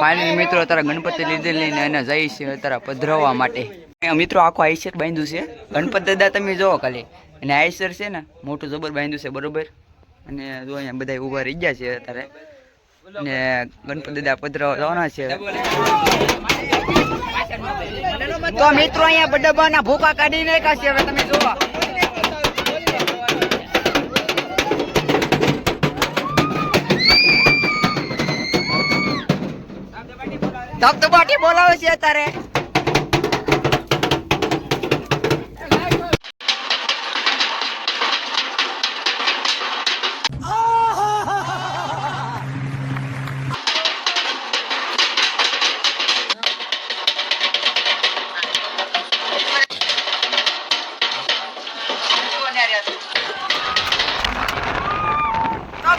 Finally મિત્રો, અત્યારે ગણપતિ લીધે લઈને એને જઈ છે અત્યારે પધરાવવા માટે. મિત્રો, આખો આઈસર બાંધ્યું છે. ગણપત દાદા, તમે જોવો ખાલી. અને આઈસર છે ને, મોટું જબર બાંધ્યું છે, બરોબર? અને જો અહીંયા બધા ઊભા રહી ગયા છે અત્યારે. ને ગણપતિ દાદા પધરાવવા જવાના છે. તો મિત્રો, અહીંયા બડબાના ભૂકા કાઢી નાખ્યા છે. હવે તમે જોવો ધબધબાટી બોલાવે છે અત્યારે.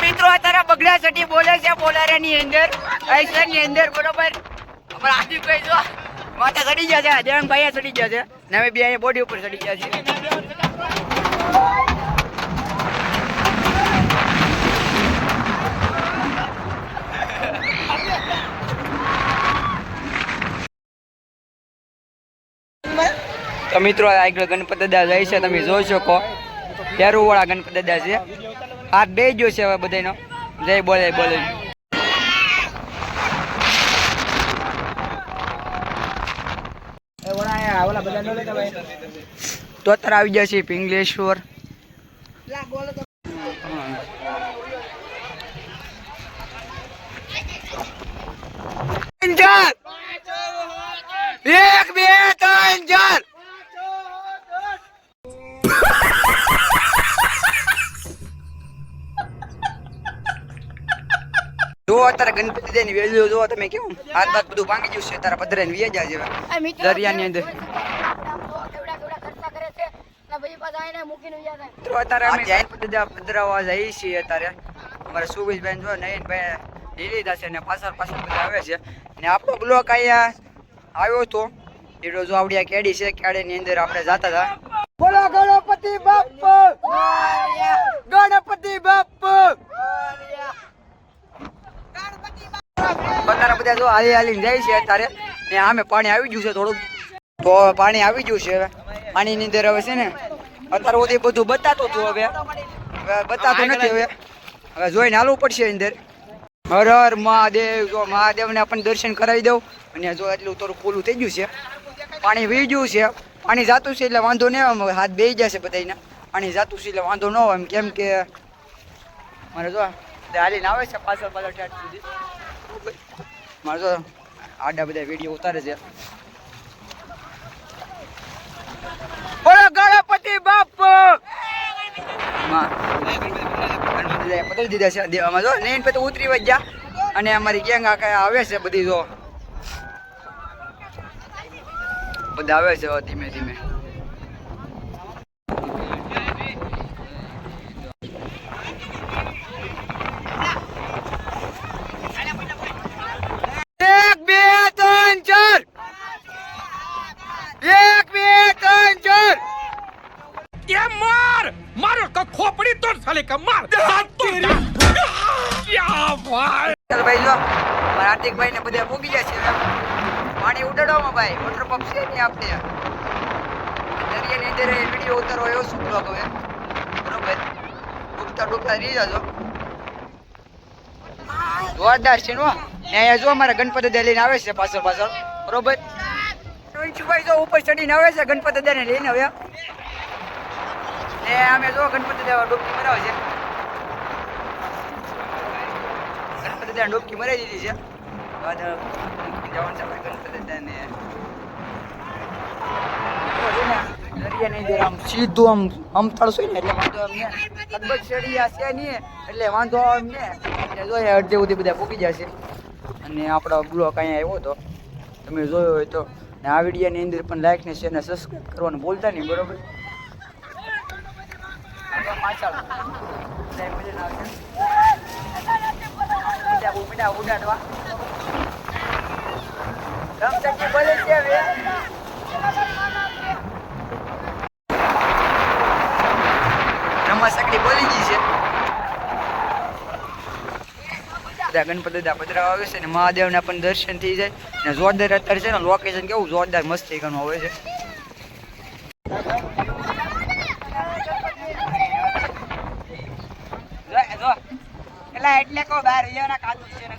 મિત્રો અત્યારે બગડા સટી બોલે છે બોલારા ની અંદરની અંદર, બરોબર? અમારા આદિ ભાઈ જો માથે ચડી ગયા છે દેવન ભાઈ ચડી ગયા છે. ને અમે બે બોડી ઉપર ચડી ગયા છે. તો મિત્રો આગળ ગણપત દાદા જાય છે, તમે જોઈ શકો. તેરું વાળા ગણપતિ દાદા છે. હાથ બે જો છે હવે બધાનો જય બોલે બોલે. તો અત્યારે આવી જશે પિંગલેશ્વર. જો અત્યારે ગણપતિ દે ની વેલ્યુ જો તમે કેવું હાથ બાદ બધું ભાંગી ગયું છે તારા પધરે ને વ્યાજા જેવા. દરિયાની અંદર. તો અત્યારે અમે જૈન પધરા પધરાવા જઈએ છીએ અત્યારે. અમારા સુભાષભાઈ જો નયનભાઈ લીધા છે ને પાછળ પાછળ બધા આવે છે. ને આપણો બ્લોક અહીંયા આવ્યો તો એ રોજ આવડિયા કેડી છે કેડીની અંદર આપણે જાતા હતા. બોલો ગણપતિ બાપ ગણપતિ બાપ અત્યારે હાલી હાલી જાય છે અત્યારે. ને આમે પાણી આવી ગયું છે થોડુંક. તો પાણી આવી ગયું છે હવે. પાણીની અંદર હવે છે ને અત્યારે સુધી બધું બતાતું હતું હવે. બતાતું નથી હવે. હવે જોઈને હાલવું પડશે અંદર. હર હર મહાદેવ, જો મહાદેવને આપણને દર્શન કરાવી દઉં. અને જો એટલું થોડું પૂલું થઈ ગયું છે. પાણી વી ગયું છે. પાણી જાતું છે એટલે વાંધો નહીં આવે હાથ બેસી જશે બધાને પાણી જાતું છે એટલે વાંધો ન આવે, એમ કેમ કે મારે જો હાલીને આવે છે પાછળ પાછળ ઠેઠ સુધી. મારે તો આડા બધા વીડિયો ઉતારે છે. બોલો ગણપતિ બાપ! પકડી દીધા છે દેવામાં. જો, નૈન પછી ઉતરી વજ્યા અને અમારી ગેંગ આખા આવે છે બધી, જો. બધા આવે છે ધીમે ધીમે. સાલે કા માર ભાઈ જો હાર્દિકભાઈ ને બધા ભોગી ગયા છે પાણી ઉડાડવામાં ભાઈ વોટર પંપ છે ને આપણે દરિયાની અંદર વીડિયો ઉતારો એવો શું બ્લોગ હવે? બરોબર? ડૂબતા ડૂબતા રહી જાજો. જોરદાર છે નો અહીંયા જો અમારા ગણપતિ દે લઈને આવે છે પાછળ પાછળ. બરોબર? ટુંચુભાઈ જો ઉપર ચડીને આવે છે ગણપતિ દે લઈને હવે. ને અમે જો ગણપતિ દેવા ડૂબકી મરાવે છે. ગણપતિ દેવા ડૂબકી મરાવી દીધી છે. જવાનું આમ સીધું આમ આમ તળશું લગભગ ચડિયા છે નહીં, એટલે વાંધો આમ ને એટલે જોઈએ અડધે સુધી બધા પૂકી જશે અને આપણો બ્લોક અહીંયા આવ્યો હતો તમે જોયો હોય તો. ને આ વિડીયોની અંદર પણ લાઈક ને શેર ને સબસ્ક્રાઈબ કરવાનું બોલતા નહીં, બરોબર? પાછળ ના ઉડાડવા છે હવે ગણપતિ પધરાવા આવે છે ને મહાદેવના પણ દર્શન થઈ જાય. ને જોરદાર અત્યારે છે ને લોકેશન કેવું જોરદાર મસ્તી ગણું આવે છે. એટલે એટલે કહો બાર ઈયાના કાદુ છે ને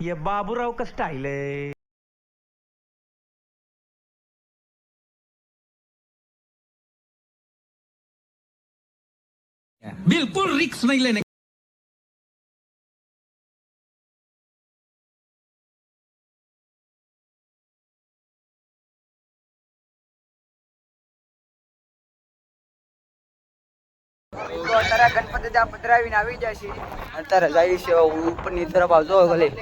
ये बाबूराव का स्टाइल है बिल्कुल रिक्स नहीं लेने તો અત્યારે ગણપતિ દાદા પધરાવીને આવી જાય છે અત્યારે જાય છે ઉપરની તરફ આવજો ખાલી.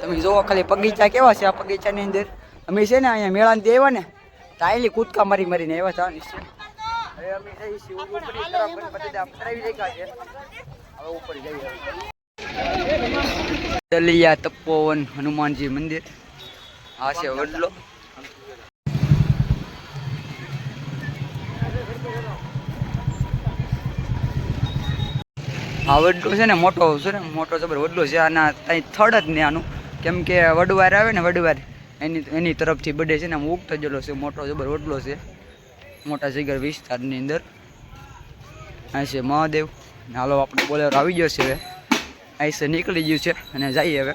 તમે જોવો ખાલી બગીચા કેવા છે આ બગીચાની અંદર? અમે છે ને અહીંયા મેળાની આવ્યા ને તાયલી કૂદકા મારી મારીને આવ્યા હતા હવે અમે જઈએ છીએ ઉપરની તરફ ગણપતિ દાદા પધરાવી રહ્યા છે. હવે ઉપર જઈએ દલિયા તપોવન હનુમાનજી મંદિર. આ છે વડલો. આ વડલો છે ને, મોટો છે ને, મોટો જબર વડલો છે, આના ત્યાં થડ જ ને આનું. કેમ કે વડવાર આવે ને, વડવાર, એની એની તરફથી બડે છે ને, આમ ઉગતો જેલો છે, મોટો જબર વડલો છે. મોટા જગ્યા વિસ્તારની અંદર. અહીં છે મહાદેવ. હાલો આપણે બોલેરો આવી ગયો છે હવે. અહીં છે નીકળી ગયું છે અને જઈએ હવે.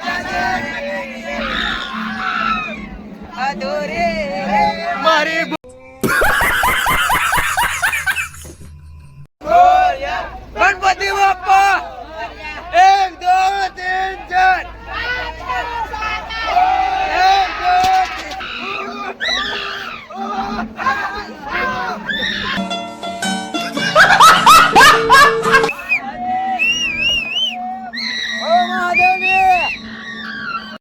मारे